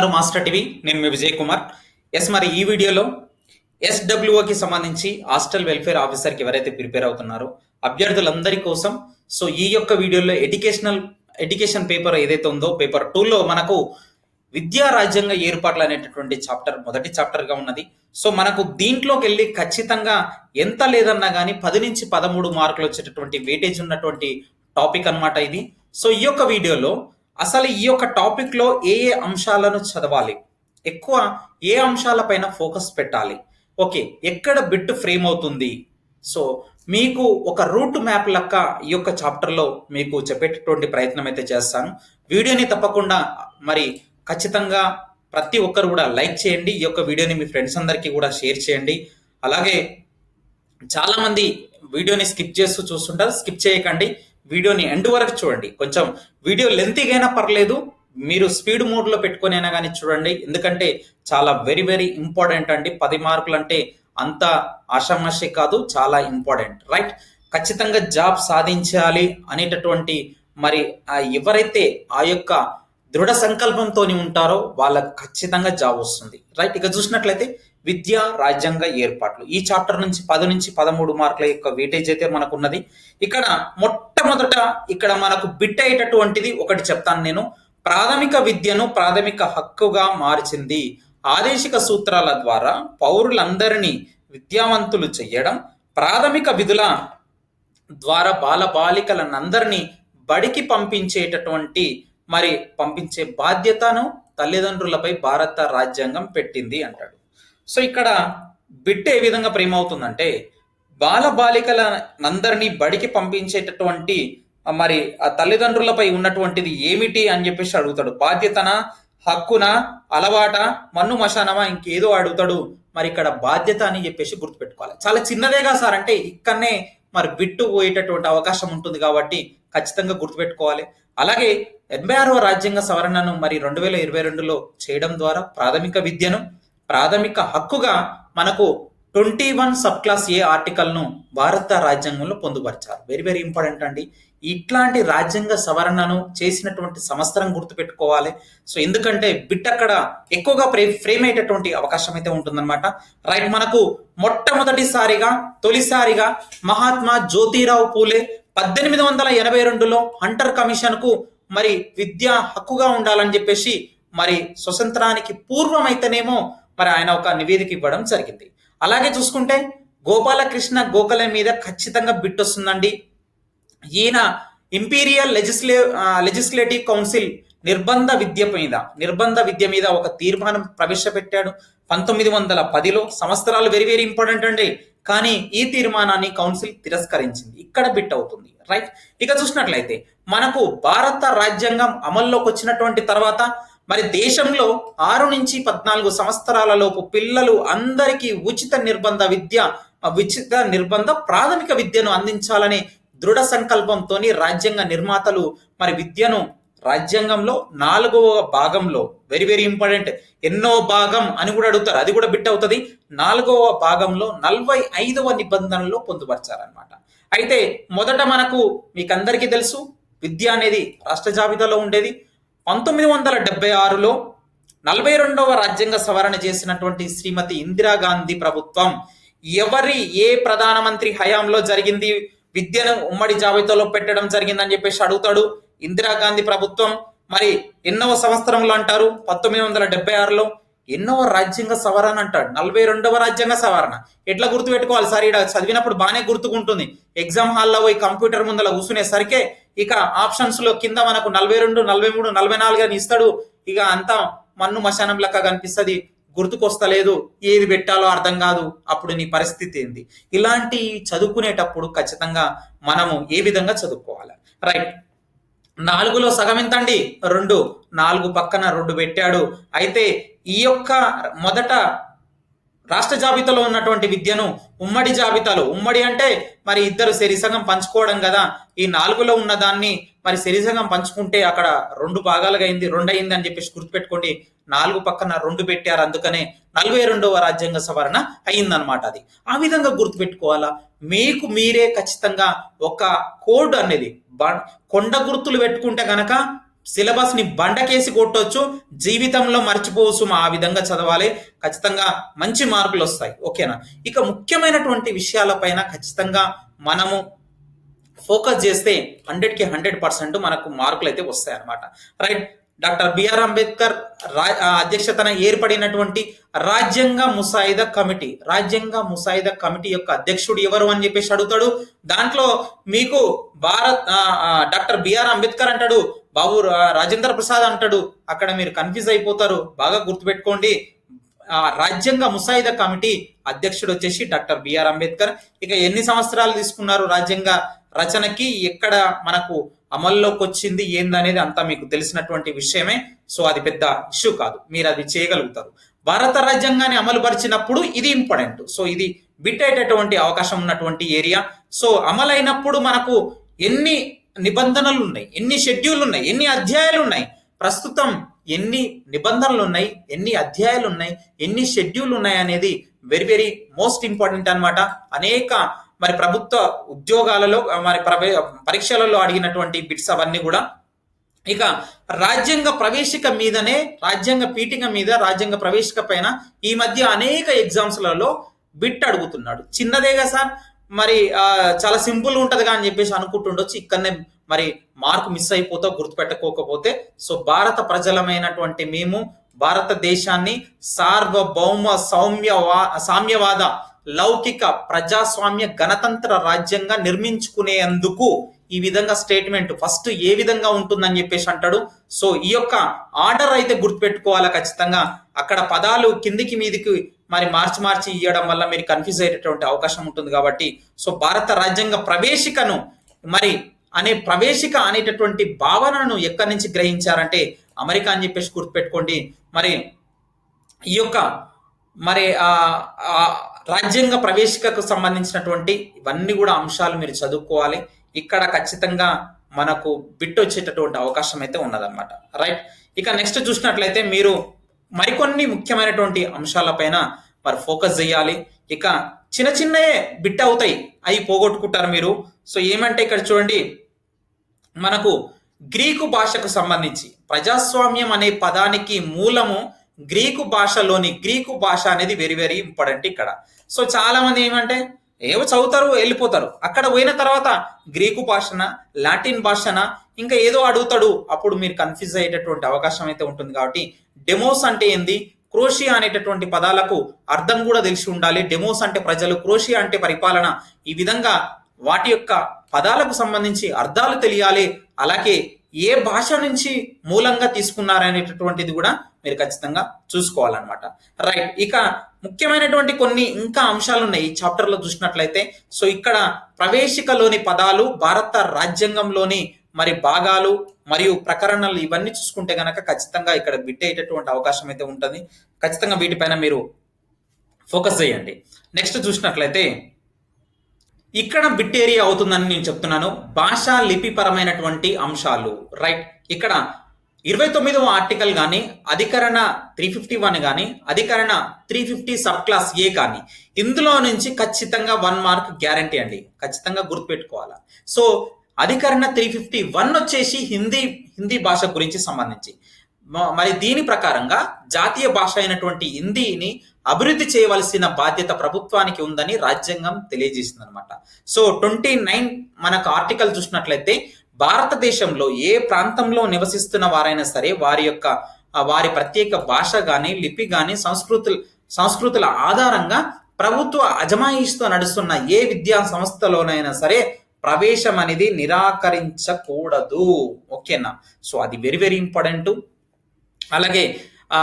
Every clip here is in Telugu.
నమస్కారం, మాస్టర్ టీవీ. నేను మీ విజయ్ కుమార్. ఎస్ మరి ఈ వీడియోలో ఎస్డబ్ల్యూఓకి సంబంధించి హాస్టల్ వెల్ఫేర్ ఆఫీసర్కి ఎవరైతే ప్రిపేర్ అవుతున్నారో అభ్యర్థులందరి కోసం సో ఈ యొక్క వీడియోలో ఎడ్యుకేషనల్ ఎడ్యుకేషన్ పేపర్ ఏదైతే ఉందో పేపర్ టూలో మనకు విద్యా రాజ్యాంగ ఏర్పాట్లు అనేటటువంటి చాప్టర్ మొదటి చాప్టర్గా ఉన్నది. సో మనకు దీంట్లోకి వెళ్ళి ఖచ్చితంగా ఎంత లేదన్నా కానీ పది నుంచి పదమూడు మార్కులు వచ్చేటటువంటి వెయిటేజ్ ఉన్నటువంటి టాపిక్ అన్నమాట ఇది. సో ఈ యొక్క వీడియోలో అసలు ఈ యొక్క టాపిక్లో ఏ ఏ అంశాలను చదవాలి? ఎక్కువ ఏ అంశాలపైన ఫోకస్ పెట్టాలి? ఓకే ఎక్కడ బిట్ ఫ్రేమ్ అవుతుంది? సో మీకు ఒక రూట్ మ్యాప్ లెక్క ఈ యొక్క చాప్టర్లో మీకు చెప్పేటటువంటి ప్రయత్నం అయితే చేస్తాను. వీడియోని తప్పకుండా మరి ఖచ్చితంగా ప్రతి ఒక్కరు కూడా లైక్ చేయండి. ఈ యొక్క వీడియోని మీ ఫ్రెండ్స్ అందరికీ కూడా షేర్ చేయండి. అలాగే చాలామంది వీడియోని స్కిప్ చేస్తూ చూస్తుంటారు. స్కిప్ చేయకండి. వీడియోని ఎండ్ వరకు చూడండి. కొంచెం వీడియో లెంతీగా పర్లేదు మీరు స్పీడ్ మోడ్లో పెట్టుకొని అయినా కానీ చూడండి. ఎందుకంటే చాలా వెరీ వెరీ ఇంపార్టెంట్ అండి. పది మార్కులు అంటే అంత ఆషామాషి కాదు చాలా ఇంపార్టెంట్. రైట్? ఖచ్చితంగా జాబ్ సాధించాలి అనేటటువంటి మరి ఆ ఎవరైతే ఆ యొక్క దృఢ సంకల్పంతో ఉంటారో వాళ్ళకు ఖచ్చితంగా జాబ్ వస్తుంది. రైట్? ఇక చూసినట్లయితే విద్య రాజ్యాంగ ఏర్పాట్లు. ఈ చాప్టర్ నుంచి పది నుంచి పదమూడు మార్కుల యొక్క వెయిటేజ్ అయితే మనకు ఉన్నది ఇక్కడ మొట్టమొదట ఇక్కడ మనకు బిట్ అయ్యేటటువంటిది ఒకటి చెప్తాను నేను. ప్రాథమిక విద్యను ప్రాథమిక హక్కుగా మార్చింది ఆదేశిక సూత్రాల ద్వారా పౌరులందరినీ విద్యావంతులు చేయడం ప్రాథమిక విధుల ద్వారా బాల బాలికలనందరినీ బడికి పంపించేటటువంటి మరి పంపించే బాధ్యతను తల్లిదండ్రులపై భారత రాజ్యాంగం పెట్టింది అంటాడు. సో ఇక్కడ బిడ్డ ఏ విధంగా ప్రేమ అవుతుందంటే బాలబాలికల నందరినీ బడికి పంపించేటటువంటి మరి ఆ తల్లిదండ్రులపై ఉన్నటువంటిది ఏమిటి అని చెప్పేసి అడుగుతాడు. బాధ్యతన హక్కున అలవాట మన్ను మశానమా ఇంకేదో అడుగుతాడు. మరి ఇక్కడ బాధ్యత అని చెప్పేసి గుర్తుపెట్టుకోవాలి. చాలా చిన్నదేగా సార్ అంటే ఇక్కడనే మరి బిట్టు పోయేటటువంటి అవకాశం ఉంటుంది కాబట్టి ఖచ్చితంగా గుర్తుపెట్టుకోవాలి. అలాగే ఎనభై ఆరవ రాజ్యాంగ సవరణను మరి రెండు వేల ఇరవై రెండులో చేయడం ద్వారా ప్రాథమిక విద్యను ప్రాథమిక హక్కుగా మనకు twenty one sub clause A ఆర్టికల్ను భారత రాజ్యాంగంలో పొందుపరిచారు. వెరీ వెరీ ఇంపార్టెంట్ అండి. ఇట్లాంటి రాజ్యాంగ సవరణను చేసినటువంటి సంవత్సరం గుర్తుపెట్టుకోవాలి. సో ఎందుకంటే బిట్ అక్కడ ఎక్కువగా ప్రే ఫ్రేమ్ అయ్యేటటువంటి అవకాశం అయితే ఉంటుందన్నమాట. రైట్ మనకు మొట్టమొదటిసారిగా తొలిసారిగా మహాత్మా జ్యోతిరావు పూలే పద్దెనిమిది వందల ఎనభై రెండులో హంటర్ కమిషన్కు మరి విద్య హక్కుగా ఉండాలని చెప్పేసి మరి స్వతంత్రానికి పూర్వమైతేనేమో అయితేనేమో మరి ఆయన ఒక నివేదిక ఇవ్వడం జరిగింది. అలాగే చూసుకుంటే గోపాలకృష్ణ గోఖలే మీద ఖచ్చితంగా బిట్ వస్తుందండి. ఈయన ఇంపీరియల్ లెజిస్లే లెజిస్లేటివ్ కౌన్సిల్ నిర్బంధ విద్య మీద నిర్బంధ విద్య మీద ఒక తీర్మానం ప్రవేశపెట్టాడు. పంతొమ్మిది వందల పదిలో సంవత్సరాలు వెరీ వెరీ ఇంపార్టెంట్ అండి. కానీ ఈ తీర్మానాన్ని కౌన్సిల్ తిరస్కరించింది. ఇక్కడ బిట్ అవుతుంది. రైట్? ఇక చూసినట్లయితే మనకు భారత రాజ్యాంగం అమల్లోకి వచ్చినటువంటి తర్వాత మరి దేశంలో ఆరు నుంచి పద్నాలుగు సంవత్సరాలలోపు పిల్లలు అందరికీ ఉచిత నిర్బంధ విద్య ఉచిత నిర్బంధ ప్రాథమిక విద్యను అందించాలనే దృఢ సంకల్పంతో రాజ్యాంగ నిర్మాతలు మరి విద్యను రాజ్యాంగంలో నాలుగవ భాగంలో వెరీ వెరీ ఇంపార్టెంట్ ఎన్నో భాగం అని కూడా అడుగుతారు. అది కూడా బిట్ అవుతుంది. నాలుగవ భాగంలో నలభై ఐదవ నిబంధనలో పొందుపరిచారనమాట అయితే మొదట మనకు మీకు అందరికీ తెలుసు విద్య అనేది రాష్ట్ర జాబితాలో ఉండేది. పంతొమ్మిది వందల డెబ్బై ఆరులో నలభై రెండవ రాజ్యాంగ సవరణ చేసినటువంటి శ్రీమతి ఇందిరాగాంధీ ప్రభుత్వం ఎవరి ఏ ప్రధానమంత్రి హయాంలో జరిగింది విద్యను ఉమ్మడి జాబితాలో పెట్టడం జరిగిందని చెప్పేసి అడుగుతాడు ఇందిరాగాంధీ ప్రభుత్వం. మరి ఎన్నవ సంవత్సరంలో అంటారు. పంతొమ్మిది వందల డెబ్బై ఆరులో ఎన్నో రాజ్యాంగ సవరణ అంటాడు. నలభై రెండవ రాజ్యాంగ సవరణ. ఎట్లా గుర్తు పెట్టుకోవాలి సార్ ఇక్కడ చదివినప్పుడు బాగానే గుర్తుకుంటుంది. ఎగ్జామ్ హాల్లో పోయి కంప్యూటర్ ముందర కూర్చునేసరికి ఇక ఆప్షన్స్లో కింద మనకు నలభై రెండు నలభై మూడు నలభై నాలుగు అని ఇస్తాడు. ఇక అంతా మన్ను మశానం లెక్క కనిపిస్తుంది. గుర్తుకొస్తలేదు. ఏది పెట్టాలో అర్థం కాదు. అప్పుడు నీ పరిస్థితి ఏంది? ఇలాంటి చదువుకునేటప్పుడు ఖచ్చితంగా మనము ఏ విధంగా చదువుకోవాలి? రైట్. నాలుగులో సగం ఎంతండి? రెండు. నాలుగు పక్కన రెండు పెట్టాడు. అయితే ఈ యొక్క మొదట రాష్ట్ర జాబితాలో ఉన్నటువంటి విద్యను ఉమ్మడి జాబితాలో ఉమ్మడి అంటే మరి ఇద్దరు శరీసంగం పంచుకోవడం కదా. ఈ నాలుగులో ఉన్న దాన్ని మరి శరీసంగం పంచుకుంటే అక్కడ రెండు భాగాలుగా అయింది రెండు అయింది అని చెప్పేసి గుర్తుపెట్టుకోండి. నాలుగు పక్కన రెండు పెట్టారు అందుకనే నలభై రెండవ రాజ్యాంగ సవరణ అయిందనమాట అది. ఆ విధంగా గుర్తుపెట్టుకోవాలా? మీకు మీరే ఖచ్చితంగా ఒక కోడ్ అనేది బ- కొండ గుర్తులు పెట్టుకుంటే కనుక సిలబస్ని బండకేసి కొట్టొచ్చు జీవితంలో మర్చిపోవచ్చు ఆ విధంగా చదవాలి. ఖచ్చితంగా మంచి మార్కులు వస్తాయి. ఓకేనా? ఇక ముఖ్యమైనటువంటి విషయాలపైన ఖచ్చితంగా మనము ఫోకస్ చేస్తే హండ్రెడ్కి హండ్రెడ్ పర్సెంట్ మనకు మార్కులు అయితే వస్తాయి అన్నమాట రైట్? డాక్టర్ బిఆర్ అంబేద్కర్ రా అధ్యక్షతన ఏర్పడినటువంటి రాజ్యాంగ ముసాయిదా కమిటీ రాజ్యాంగ ముసాయిదా కమిటీ యొక్క అధ్యక్షుడు ఎవరు అని చెప్పేసి అడుగుతాడు. దాంట్లో మీకు భారత్ డాక్టర్ బిఆర్ అంబేద్కర్ అంటాడు. బాబు రాజేంద్ర ప్రసాద్ అంటాడు అక్కడ మీరు కన్ఫ్యూజ్ అయిపోతారు. బాగా గుర్తుపెట్టుకోండి. ఆ, రాజ్యాంగ ముసాయిదా కమిటీ అధ్యక్షుడు వచ్చేసి డాక్టర్ బిఆర్ అంబేద్కర్. ఇక ఎన్ని సంవత్సరాలు తీసుకున్నారు రాజ్యాంగ రచనకి? ఎక్కడ మనకు అమల్లోకి వచ్చింది? ఏందనేది అంతా మీకు తెలిసినటువంటి విషయమే. సో అది పెద్ద ఇష్యూ కాదు. మీరు అది చేయగలుగుతారు. భారత రాజ్యాంగాన్ని అమలు పరిచినప్పుడు ఇది ఇంపార్టెంట్ సో ఇది బిట్ అయ్యేటటువంటి అవకాశం ఉన్నటువంటి ఏరియా సో అమలైనప్పుడు మనకు ఎన్ని నిబంధనలు ఉన్నాయి ఎన్ని షెడ్యూల్ ఉన్నాయి ఎన్ని అధ్యాయాలు ఉన్నాయి ప్రస్తుతం ఎన్ని నిబంధనలు ఉన్నాయి ఎన్ని అధ్యాయాలు ఉన్నాయి ఎన్ని షెడ్యూల్ ఉన్నాయి అనేది వెరీ వెరీ మోస్ట్ ఇంపార్టెంట్ అన్నమాట. అనేక మరి ప్రభుత్వ ఉద్యోగాలలో మరి ప్రవే- పరీక్షలలో అడిగినటువంటి బిట్స్ అవన్నీ కూడా ఇక రాజ్యాంగ ప్రవేశిక మీదనే రాజ్యాంగ పీఠిక మీద రాజ్యాంగ ప్రవేశిక పైన ఈ మధ్య అనేక ఎగ్జామ్స్లలో బిట్ అడుగుతున్నాడు. చిన్నదేగా సార్? మరి చాలా సింపుల్ ఉంటుంది అని చెప్పేసి అనుకుంటుండొచ్చు. ఇక్కడనే మరి మార్కు మిస్ అయిపోతా గుర్తుపెట్టుకోకపోతే. సో భారత ప్రజలమైనటువంటి మేము భారతదేశాన్ని సార్వభౌమ సౌమ్యవా సామ్యవాద లౌకిక ప్రజాస్వామ్య గణతంత్ర రాజ్యంగా నిర్మించుకునేందుకు ఈ విధంగా స్టేట్మెంట్ ఫస్ట్ ఏ విధంగా ఉంటుందని చెప్పేసి అంటాడు. సో ఈ యొక్క ఆర్డర్ అయితే గుర్తుపెట్టుకోవాలా ఖచ్చితంగా. అక్కడ పదాలు కిందికి మీదికి మరి మార్చి మార్చి ఇవ్వడం వల్ల మీరు కన్ఫ్యూజ్ అయ్యేటటువంటి అవకాశం ఉంటుంది కాబట్టి సో భారత రాజ్యాంగ ప్రవేశికను మరి అనే ప్రవేశిక అనేటటువంటి భావనను ఎక్కడి నుంచి గ్రహించారంటే అమెరికా అని చెప్పేసి గుర్తుపెట్టుకోండి. మరి ఈ యొక్క మరి రాజ్యాంగ ప్రవేశికకు సంబంధించినటువంటి ఇవన్నీ కూడా అంశాలు మీరు చదువుకోవాలి. ఇక్కడ ఖచ్చితంగా మనకు బిట్ వచ్చేటటువంటి అవకాశం అయితే ఉన్నదన్నమాట. రైట్ ఇక నెక్స్ట్ చూసినట్లయితే మీరు మరికొన్ని ముఖ్యమైనటువంటి అంశాలపైన మరి ఫోకస్ చేయాలి. ఇక చిన్న చిన్నయే బిట్ అవుతాయి. అవి పోగొట్టుకుంటారు మీరు. సో ఏమంటే ఇక్కడ చూడండి. మనకు గ్రీకు భాషకు సంబంధించి ప్రజాస్వామ్యం అనే పదానికి మూలము గ్రీకు భాషలోని గ్రీకు భాష అనేది వెరీ వెరీ ఇంపార్టెంట్ ఇక్కడ. సో చాలా మంది ఏమంటే ఏవో చదువుతారు వెళ్ళిపోతారు. అక్కడ పోయిన తర్వాత గ్రీకు భాషన లాటిన్ భాషన ఇంకా ఏదో అడుగుతాడు. అప్పుడు మీరు కన్ఫ్యూజ్ అయ్యేటటువంటి అవకాశం అయితే ఉంటుంది కాబట్టి డెమోస్ అంటే ఏంది? క్రోషియా అనేటటువంటి పదాలకు అర్థం కూడా తెలిసి ఉండాలి. డెమోస్ అంటే ప్రజలు క్రోషియా అంటే పరిపాలన. ఈ విధంగా వాటి యొక్క పదాలకు సంబంధించి అర్థాలు తెలియాలి. అలాగే ఏ భాష నుంచి మూలంగా తీసుకున్నారనేటటువంటిది కూడా మీరు ఖచ్చితంగా చూసుకోవాలన్నమాట. రైట్ ఇక ముఖ్యమైనటువంటి కొన్ని ఇంకా అంశాలు ఉన్నాయి ఈ చాప్టర్లో చూసినట్లయితే. సో ఇక్కడ ప్రవేశికలోని పదాలు భారత రాజ్యాంగంలోని మరి భాగాలు మరియు ప్రకరణలు ఇవన్నీ చూసుకుంటే కనుక ఖచ్చితంగా ఇక్కడ బిట్టేటటువంటి అవకాశం అయితే ఉంటుంది. ఖచ్చితంగా వీటిపైన మీరు ఫోకస్ చేయండి. నెక్స్ట్ చూసినట్లయితే ఇక్కడ బిట్ ఏరియా అవుతుందని నేను చెప్తున్నాను. భాషా లిపిపరమైనటువంటి అంశాలు రైట్? ఇక్కడ ఇరవై తొమ్మిదవ ఆర్టికల్ కానీ అధికరణ త్రీ ఫిఫ్టీ వన్ కానీ అధికరణ three fifty sub clause A కానీ ఇందులో నుంచి ఖచ్చితంగా వన్ మార్క్ గ్యారంటీ అండి. ఖచ్చితంగా గుర్తుపెట్టుకోవాలా. సో అధికరణ త్రీ ఫిఫ్టీ వన్ వచ్చేసి హిందీ హిందీ భాష గురించి సంబంధించి. మ- మరి దీని ప్రకారంగా జాతీయ భాష అయినటువంటి హిందీని అభివృద్ధి చేయవలసిన బాధ్యత ప్రభుత్వానికి ఉందని రాజ్యాంగం తెలియజేసింది అనమాట సో ట్వంటీ నైన్ మనకు ఆర్టికల్ చూసినట్లయితే భారతదేశంలో ఏ ప్రాంతంలో నివసిస్తున్న వారైనా సరే వారి యొక్క వారి ప్రత్యేక భాష కానీ లిపి కానీ సంస్కృతుల సంస్కృతుల ఆధారంగా ప్రభుత్వ అజమాయిషితో నడుస్తున్న ఏ విద్యా సంస్థలోనైనా సరే ప్రవేశం అనేది నిరాకరించకూడదు. ఓకేనా? సో అది వెరీ వెరీ ఇంపార్టెంట్ అలాగే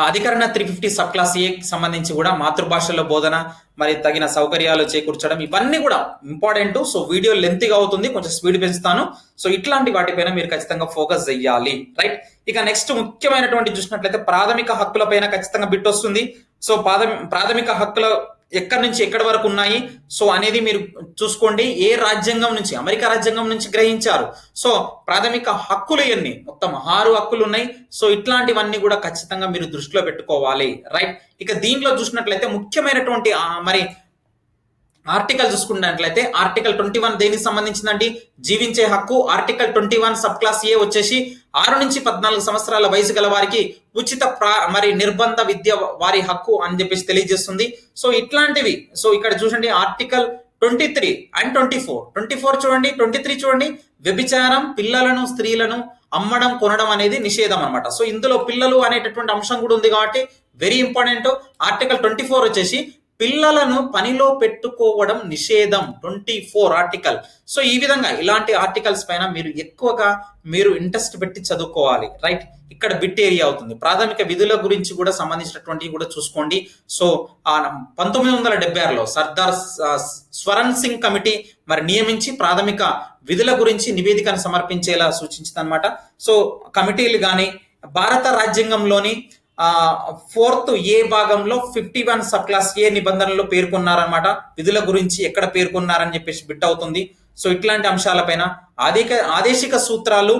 అధికరణ three fifty sub clause A సంబంధించి కూడా మాతృభాషలో బోధన మరి తగిన సౌకర్యాలు చేకూర్చడం ఇవన్నీ కూడా ఇంపార్టెంట్ సో వీడియో లెంత్గా అవుతుంది కొంచెం స్పీడ్ పెంచుతాను. సో ఇట్లాంటి వాటిపైన మీరు ఖచ్చితంగా ఫోకస్ చేయాలి రైట్ ఇక నెక్స్ట్ ముఖ్యమైనటువంటి చూసినట్లయితే ప్రాథమిక హక్కులపైన ఖచ్చితంగా బిట్ వస్తుంది. సో ప్రాథమి ప్రాథమిక హక్కుల ఎక్కడి నుంచి ఎక్కడి వరకు ఉన్నాయి? సో అనేది మీరు చూసుకోండి. ఏ రాజ్యాంగం నుంచి? అమెరికా రాజ్యాంగం నుంచి గ్రహించారు. సో ప్రాథమిక హక్కులు ఎన్ని? మొత్తం ఆరు హక్కులు ఉన్నాయి. సో ఇట్లాంటివన్నీ కూడా ఖచ్చితంగా మీరు దృష్టిలో పెట్టుకోవాలి. రైట్? ఇక దీంట్లో చూసినట్లయితే ముఖ్యమైనటువంటి మరి ఆర్టికల్ చూసుకున్నట్లయితే ఆర్టికల్ ట్వంటీ వన్ దేనికి సంబంధించిందండి? జీవించే హక్కు article twenty one sub clause A వచ్చేసి ఆరు నుంచి పద్నాలుగు సంవత్సరాల వయసు గల వారికి ఉచిత ప్రా మరి నిర్బంధ విద్య వారి హక్కు అని చెప్పేసి తెలియజేస్తుంది. సో ఇట్లాంటివి సో ఇక్కడ చూడండి article twenty three and twenty four. Twenty four చూడండి ట్వంటీ త్రీ చూడండి. వ్యభిచారం పిల్లలను స్త్రీలను అమ్మడం కొనడం అనేది నిషేధం అనమాట సో ఇందులో పిల్లలు అనేటటువంటి అంశం కూడా ఉంది కాబట్టి very important article twenty four వచ్చేసి పిల్లలను పనిలో పెట్టుకోవడం నిషేధం ట్వంటీ ఫోర్ ఆర్టికల్. సో ఈ విధంగా ఇలాంటి ఆర్టికల్స్ పైన మీరు ఎక్కువగా మీరు ఇంట్రెస్ట్ పెట్టి చదువుకోవాలి. రైట్? ఇక్కడ బిట్ ఏరియా అవుతుంది. ప్రాథమిక విధుల గురించి కూడా సంబంధించినటువంటివి కూడా చూసుకోండి. సో పంతొమ్మిది వందల డెబ్బై ఆరులో సర్దార్ స్వరణ్ సింగ్ కమిటీ మరి నియమించి ప్రాథమిక విధుల గురించి నివేదికను సమర్పించేలా సూచించింది అనమాట సో కమిటీలు కానీ భారత రాజ్యాంగంలోని ఫోర్త్ ఏ భాగంలో fifty one sub clause A నిబంధనలు పేర్కొన్నారనమాట విధుల గురించి ఎక్కడ పేర్కొన్నారని చెప్పేసి బిట్ అవుతుంది. సో ఇట్లాంటి అంశాలపైన ఆదేక ఆదేశిక సూత్రాలు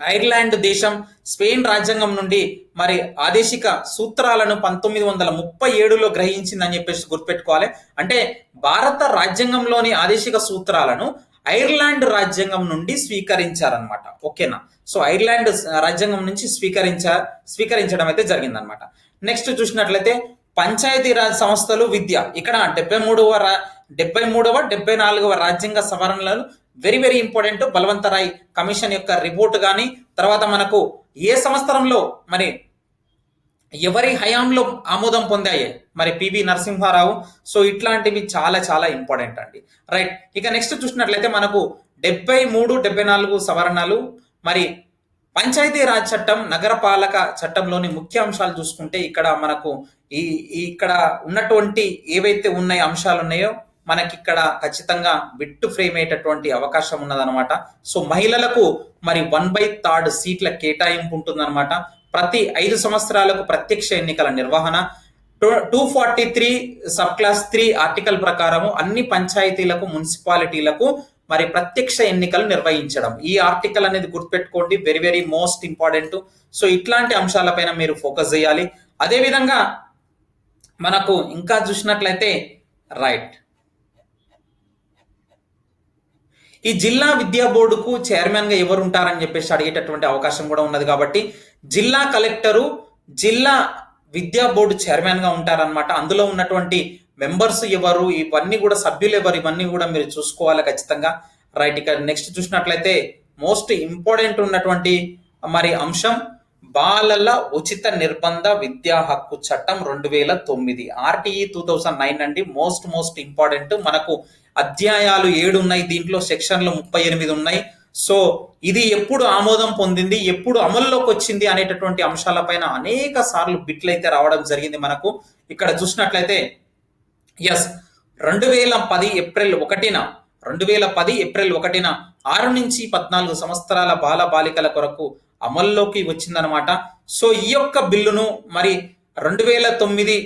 ఐర్లాండ్ దేశం స్పెయిన్ రాజ్యాంగం నుండి మరి ఆదేశిక సూత్రాలను పంతొమ్మిది వందల ముప్పై ఏడులో గ్రహించిందని చెప్పేసి గుర్తుపెట్టుకోవాలి. అంటే భారత రాజ్యాంగంలోని ఆదేశిక సూత్రాలను ఐర్లాండ్ రాజ్యాంగం నుండి స్వీకరించారనమాట ఓకేనా? సో ఐర్లాండ్ రాజ్యాంగం నుంచి స్వీకరించ స్వీకరించడం అయితే జరిగిందనమాట నెక్స్ట్ చూసినట్లయితే పంచాయతీరాజ్ సంస్థలు విద్య. ఇక్కడ డెబ్బై మూడవ డెబ్బై మూడవ డెబ్బై నాలుగవ రాజ్యాంగ సవరణలు very very important Balwantrai commission యొక్క రిపోర్ట్ కానీ తర్వాత మనకు ఏ సంవత్సరంలో మరి ఎవరి హయాంలో ఆమోదం పొందాయి? మరి పివి నరసింహారావు. సో ఇట్లాంటివి చాలా చాలా ఇంపార్టెంట్ అండి. రైట్ ఇక నెక్స్ట్ చూసినట్లయితే మనకు డెబ్బై మూడు డెబ్బై నాలుగు సవరణలు మరి పంచాయతీ రాజ్ చట్టం నగరపాలక చట్టంలోని ముఖ్య అంశాలు చూసుకుంటే ఇక్కడ మనకు ఈ ఇక్కడ ఉన్నటువంటి ఏవైతే ఉన్నాయి అంశాలు ఉన్నాయో మనకి ఇక్కడ ఖచ్చితంగా బిట్టు ఫ్రేమ్ అయ్యేటటువంటి అవకాశం ఉన్నదనమాట సో మహిళలకు మరి వన్ బై థర్డ్ సీట్ల కేటాయింపు ఉంటుందన్నమాట. ప్రతి ఐదు సంవత్సరాలకు ప్రత్యక్ష ఎన్నికల నిర్వహణ. Two forty three sub clause three article ప్రకారము అన్ని పంచాయతీలకు మున్సిపాలిటీలకు మరి ప్రత్యక్ష ఎన్నికలు నిర్వహించడం. ఈ ఆర్టికల్ అనేది గుర్తుపెట్టుకోండి. Very very most important so ఇట్లాంటి అంశాలపైన మీరు ఫోకస్ చేయాలి. అదేవిధంగా మనకు ఇంకా చూసినట్లయితే రైట్. ఈ జిల్లా విద్యా బోర్డుకు చైర్మన్గా ఎవరు ఉంటారని చెప్పేసి అడిగేటటువంటి అవకాశం కూడా ఉన్నది కాబట్టి జిల్లా కలెక్టరు జిల్లా విద్యా బోర్డు చైర్మన్గా ఉంటారనమాట అందులో ఉన్నటువంటి మెంబర్స్ ఎవరు ఇవన్నీ కూడా సభ్యులు ఎవరు ఇవన్నీ కూడా మీరు చూసుకోవాలి ఖచ్చితంగా. రైట్ ఇక నెక్స్ట్ చూసినట్లయితే మోస్ట్ ఇంపార్టెంట్ ఉన్నటువంటి మరి అంశం బాలల ఉచిత నిర్బంధ విద్యా హక్కు చట్టం రెండు వేల తొమ్మిది. ఆర్టీఈ టూ థౌజండ్ నైన్ అండి. Most most important. మనకు అధ్యాయాలు ఏడు ఉన్నాయి దీంట్లో సెక్షన్లు ముప్పై ఎనిమిది ఉన్నాయి. సో ఇది ఎప్పుడు ఆమోదం పొందింది ఎప్పుడు అమల్లోకి వచ్చింది అనేటటువంటి అంశాలపైన అనేక సార్లు బిట్లు అయితే రావడం జరిగింది మనకు. ఇక్కడ చూసినట్లయితే ఎస్ రెండు వేల పది ఏప్రిల్ ఒకటిన రెండు వేల పది ఏప్రిల్ ఒకటిన ఆరు నుంచి పద్నాలుగు సంవత్సరాల బాల బాలికల కొరకు అమల్లోకి వచ్చిందనమాట సో ఈ యొక్క బిల్లును మరి రెండు వేల తొమ్మిది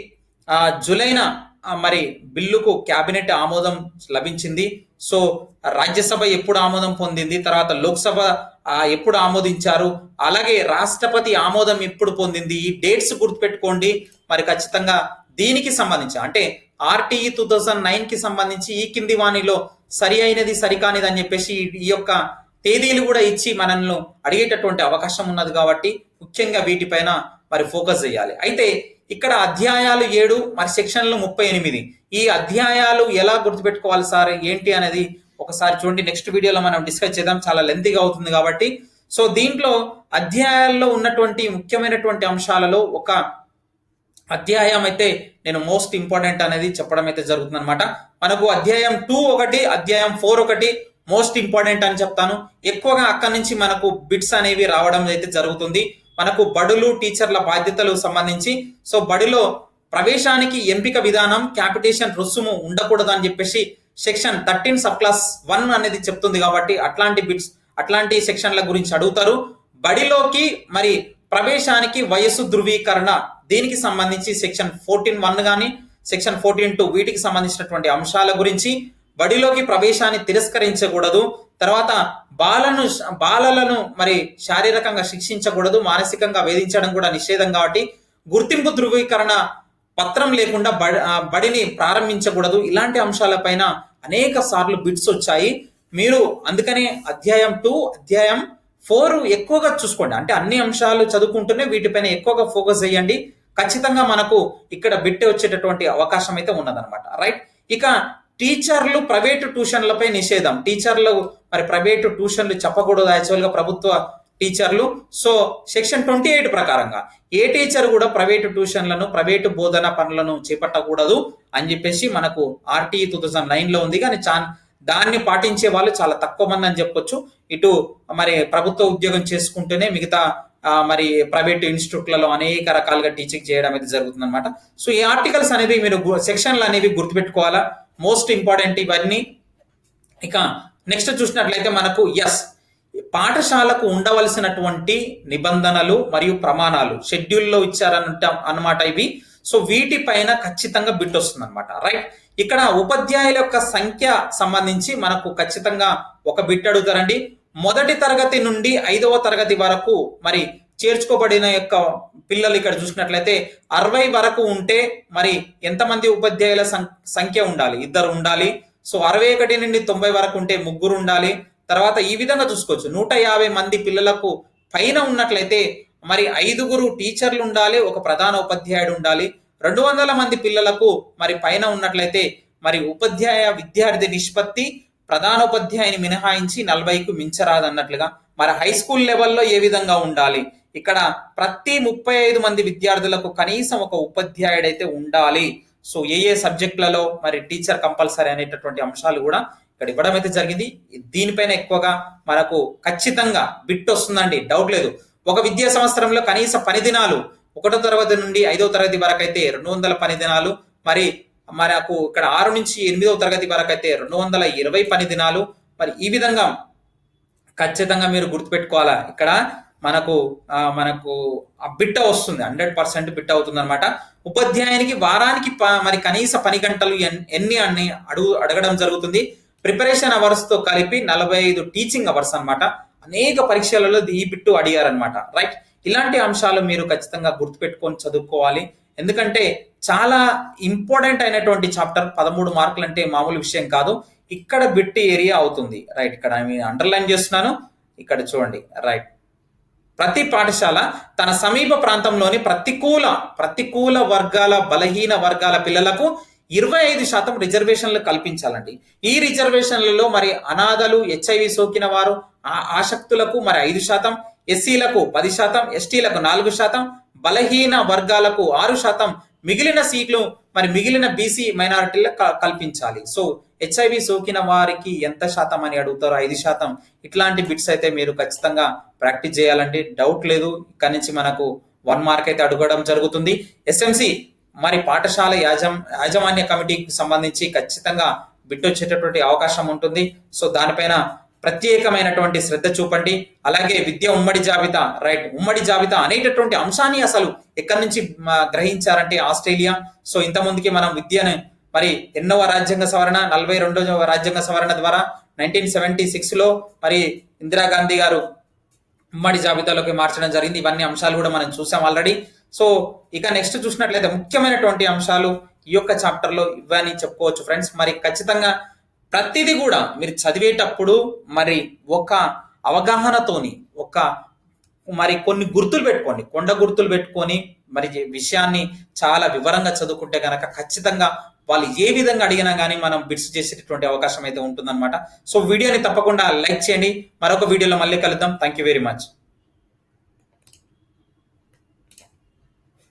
జులైన జూలైన మరి బిల్లుకు క్యాబినెట్ ఆమోదం లభించింది. సో రాజ్యసభ ఎప్పుడు ఆమోదం పొందింది? తర్వాత లోక్సభ ఎప్పుడు ఆమోదించారు? అలాగే రాష్ట్రపతి ఆమోదం ఎప్పుడు పొందింది? ఈ డేట్స్ గుర్తుపెట్టుకోండి. మరి ఖచ్చితంగా దీనికి సంబంధించి అంటే ఆర్టీఈ టూ థౌజండ్ నైన్కి సంబంధించి ఈ కింది వాణిలో సరి అయినది సరికానిది అని చెప్పేసి ఈ యొక్క తేదీలు కూడా ఇచ్చి మనల్ని అడిగేటటువంటి అవకాశం ఉన్నది కాబట్టి ముఖ్యంగా వీటిపైన మరి ఫోకస్ చేయాలి. అయితే ఇక్కడ అధ్యాయాలు ఏడు మరి సెక్షన్లు ముప్పై ఎనిమిది. ఈ అధ్యాయాలు ఎలా గుర్తుపెట్టుకోవాలి సార్? ఏంటి అనేది ఒకసారి చూడండి. నెక్స్ట్ వీడియోలో మనం డిస్కస్ చేద్దాం. చాలా లెంతీగా అవుతుంది కాబట్టి. సో దీంట్లో అధ్యాయాల్లో ఉన్నటువంటి ముఖ్యమైనటువంటి అంశాలలో ఒక అధ్యాయం అయితే నేను మోస్ట్ ఇంపార్టెంట్ అనేది చెప్పడం అయితే జరుగుతుంది అనమాట మనకు అధ్యాయం టూ ఒకటి అధ్యాయం ఫోర్ ఒకటి మోస్ట్ ఇంపార్టెంట్ అని చెప్తాను. ఎక్కువగా అక్కడి నుంచి మనకు బిట్స్ అనేవి రావడం అయితే జరుగుతుంది. మనకు బడులు టీచర్ల బాధ్యతలు సంబంధించి. సో బడిలో ప్రవేశానికి ఎంపిక విధానం క్యాపిటేషన్ రుసుము ఉండకూడదు అని చెప్పేసి section thirteen sub clause one అనేది చెప్తుంది కాబట్టి అట్లాంటి బిట్స్ అట్లాంటి సెక్షన్ల గురించి అడుగుతారు. బడిలోకి మరి ప్రవేశానికి వయస్సు ధృవీకరణ దీనికి సంబంధించి సెక్షన్ ఫోర్టీన్ వన్ కానీ సెక్షన్ ఫోర్టీన్ టూ వీటికి సంబంధించినటువంటి అంశాల గురించి బడిలోకి ప్రవేశాన్ని తిరస్కరించకూడదు. తర్వాత బాలను బాలలను మరి శారీరకంగా శిక్షించకూడదు మానసికంగా వేధించడం కూడా నిషేధం కాబట్టి గుర్తింపు ధృవీకరణ పత్రం లేకుండా బడి బడిని ప్రారంభించకూడదు. ఇలాంటి అంశాలపైన అనేక సార్లు బిట్స్ వచ్చాయి. మీరు అందుకనే అధ్యాయం టూ అధ్యాయం ఫోర్ ఎక్కువగా చూసుకోండి. అంటే అన్ని అంశాలు చదువుకుంటూనే వీటిపైన ఎక్కువగా ఫోకస్ చేయండి. ఖచ్చితంగా మనకు ఇక్కడ బిట్టే వచ్చేటటువంటి అవకాశం అయితే ఉన్నదనమాట రైట్? ఇక టీచర్లు ప్రైవేటు ట్యూషన్లపై నిషేధం. టీచర్లు మరి ప్రైవేటు ట్యూషన్లు చెప్పకూడదు యాక్చువల్గా ప్రభుత్వ టీచర్లు. సో సెక్షన్ ట్వంటీ ఎయిట్ ప్రకారంగా ఏ టీచర్ కూడా ప్రైవేటు ట్యూషన్లను ప్రైవేటు బోధన పనులను చేపట్టకూడదు అని చెప్పేసి మనకు ఆర్టీ టూ థౌజండ్ నైన్లో ఉంది. కానీ చా దాన్ని పాటించే వాళ్ళు చాలా తక్కువ మంది అని చెప్పొచ్చు. ఇటు మరి ప్రభుత్వ ఉద్యోగం చేసుకుంటేనే మిగతా మరి ప్రైవేట్ ఇన్స్టిట్యూట్లలో అనేక రకాలుగా టీచింగ్ చేయడం అయితే జరుగుతుంది అనమాట సో ఈ ఆర్టికల్స్ అనేవి మీరు సెక్షన్లు అనేవి గుర్తుపెట్టుకోవాలా? మోస్ట్ ఇంపార్టెంట్ ఇవన్నీ. ఇక నెక్స్ట్ చూసినట్లయితే మనకు ఎస్ పాఠశాలకు ఉండవలసినటువంటి నిబంధనలు మరియు ప్రమాణాలు షెడ్యూల్లో ఇచ్చారనంట అన్నమాట ఇవి. సో వీటిపైన ఖచ్చితంగా బిట్ వస్తుంది అనమాట రైట్ ఇక్కడ ఉపాధ్యాయుల యొక్క సంఖ్య సంబంధించి మనకు ఖచ్చితంగా ఒక బిట్ అడుగుతారండి. మొదటి తరగతి నుండి ఐదవ తరగతి వరకు మరి చేర్చుకోబడిన యొక్క పిల్లలు ఇక్కడ చూసినట్లయితే అరవై వరకు ఉంటే మరి ఎంతమంది ఉపాధ్యాయుల సం- సంఖ్య ఉండాలి? ఇద్దరు ఉండాలి. సో అరవై ఒకటి నుండి తొంభై వరకు ఉంటే ముగ్గురు ఉండాలి. తర్వాత ఈ విధంగా చూసుకోవచ్చు. నూట యాభై మంది పిల్లలకు పైన ఉన్నట్లయితే మరి ఐదుగురు టీచర్లు ఉండాలి ఒక ప్రధాన ఉపాధ్యాయుడు ఉండాలి. రెండు వందల మంది పిల్లలకు మరి పైన ఉన్నట్లయితే మరి ఉపాధ్యాయ విద్యార్థి నిష్పత్తి ప్రధానోపాధ్యాయుని మినహాయించి నలభైకు మించరాదన్నట్లుగా మరి హై స్కూల్ లెవెల్లో ఏ విధంగా ఉండాలి? ఇక్కడ ప్రతి ముప్పై ఐదు మంది విద్యార్థులకు కనీసం ఒక ఉపాధ్యాయుడైతే ఉండాలి. సో ఏ ఏ సబ్జెక్టులలో మరి టీచర్ కంపల్సరీ అనేటటువంటి అంశాలు కూడా ఇక్కడ ఇవ్వడం అయితే జరిగింది. దీనిపైన ఎక్కువగా మనకు ఖచ్చితంగా బిట్ వస్తుందండి. డౌట్ లేదు. ఒక విద్యా సంవత్సరంలో కనీస పని దినాలు ఒకటో తరగతి నుండి ఐదో తరగతి వరకు అయితే రెండు వందల పని దినాలు మరి మనకు ఇక్కడ ఆరు నుంచి ఎనిమిదవ తరగతి వరకు అయితే రెండు వందల ఇరవై పని దినాలు. మరి ఈ విధంగా ఖచ్చితంగా మీరు గుర్తుపెట్టుకోవాలా? ఇక్కడ మనకు మనకు బిట్ట వస్తుంది. హండ్రెడ్ పర్సెంట్ బిట్ట అవుతుంది అనమాట ఉపాధ్యాయునికి వారానికి ప- మరి కనీస పని గంటలు ఎన్ని అని అడుగు అడగడం జరుగుతుంది. ప్రిపరేషన్ అవర్స్తో కలిపి నలభై ఐదు టీచింగ్ అవర్స్ అన్నమాట. అనేక పరీక్షలలో ఈ బిట్టు అడిగారనమాట రైట్. ఇలాంటి అంశాలు మీరు ఖచ్చితంగా గుర్తుపెట్టుకొని చదువుకోవాలి. ఎందుకంటే చాలా ఇంపార్టెంట్ అయినటువంటి చాప్టర్ పదమూడు మార్కులు అంటే మామూలు విషయం కాదు. ఇక్కడ బిట్టి ఏరియా అవుతుంది. రైట్ ఇక్కడ నేను అండర్లైన్ చేస్తున్నాను. ఇక్కడ చూడండి. రైట్. ప్రతి పాఠశాల తన సమీప ప్రాంతంలోని ప్రతికూల ప్రతికూల వర్గాల బలహీన వర్గాల పిల్లలకు ఇరవై ఐదు శాతం రిజర్వేషన్లు కల్పించాలండి. ఈ రిజర్వేషన్లలో మరి అనాథలు హెచ్ఐవి సోకిన వారు ఆ- ఆసక్తులకు మరి ఐదు శాతం ఎస్సీలకు పది శాతం ఎస్టీలకు నాలుగు శాతం బలహీన వర్గాలకు ఆరు శాతం మిగిలిన సీట్లు మరి మిగిలిన బీసీ మైనారిటీలకు క- కల్పించాలి. సో హెచ్ఐవి సోకిన వారికి ఎంత శాతం అని అడుగుతారు ఐదు శాతం. ఇట్లాంటి బిట్స్ అయితే మీరు ఖచ్చితంగా ప్రాక్టీస్ చేయాలంటే డౌట్ లేదు. ఇక్కడి నుంచి మనకు వన్ మార్క్ అయితే అడగడం జరుగుతుంది. ఎస్ఎంసి మరి పాఠశాల యాజం యాజమాన్య కమిటీకి సంబంధించి ఖచ్చితంగా బిట్ వచ్చేటటువంటి అవకాశం ఉంటుంది. సో దానిపైన ప్రత్యేకమైనటువంటి శ్రద్ధ చూపండి. అలాగే విద్య ఉమ్మడి జాబితా రైట్ ఉమ్మడి జాబితా అనేటటువంటి అంశాన్ని అసలు ఎక్కడి నుంచి గ్రహించారంటే ఆస్ట్రేలియా. సో ఇంత ముందుకి మనం విద్యను మరి ఎన్నవ రాజ్యాంగ సవరణ నలభై రెండవ రాజ్యాంగ సవరణ ద్వారా నైన్టీన్ సెవెంటీ సిక్స్లో మరి ఇందిరాగాంధీ గారు ఉమ్మడి జాబితాలోకి మార్చడం జరిగింది. ఇవన్నీ అంశాలు కూడా మనం చూసాం ఆల్రెడీ. సో ఇక నెక్స్ట్ చూసినట్లయితే ముఖ్యమైనటువంటి అంశాలు ఈ యొక్క చాప్టర్లో ఇవ్వని ఇవన్నీ చెప్పుకోవచ్చు. ఫ్రెండ్స్ మరి ఖచ్చితంగా ప్రతిదీ కూడా మీరు చదివేటప్పుడు మరి ఒక అవగాహనతోని ఒక మరి కొన్ని గుర్తులు పెట్టుకోండి. కొండ గుర్తులు పెట్టుకొని మరి విషయాన్ని చాలా వివరంగా చదువుకుంటే కనుక ఖచ్చితంగా వాళ్ళు ఏ విధంగా అడిగినా కానీ మనం బిట్స్ చేసేటటువంటి అవకాశం అయితే ఉంటుందన్నమాట. సో వీడియోని తప్పకుండా లైక్ చేయండి. మరొక వీడియోలో మళ్ళీ కలుద్దాం. Thank you very much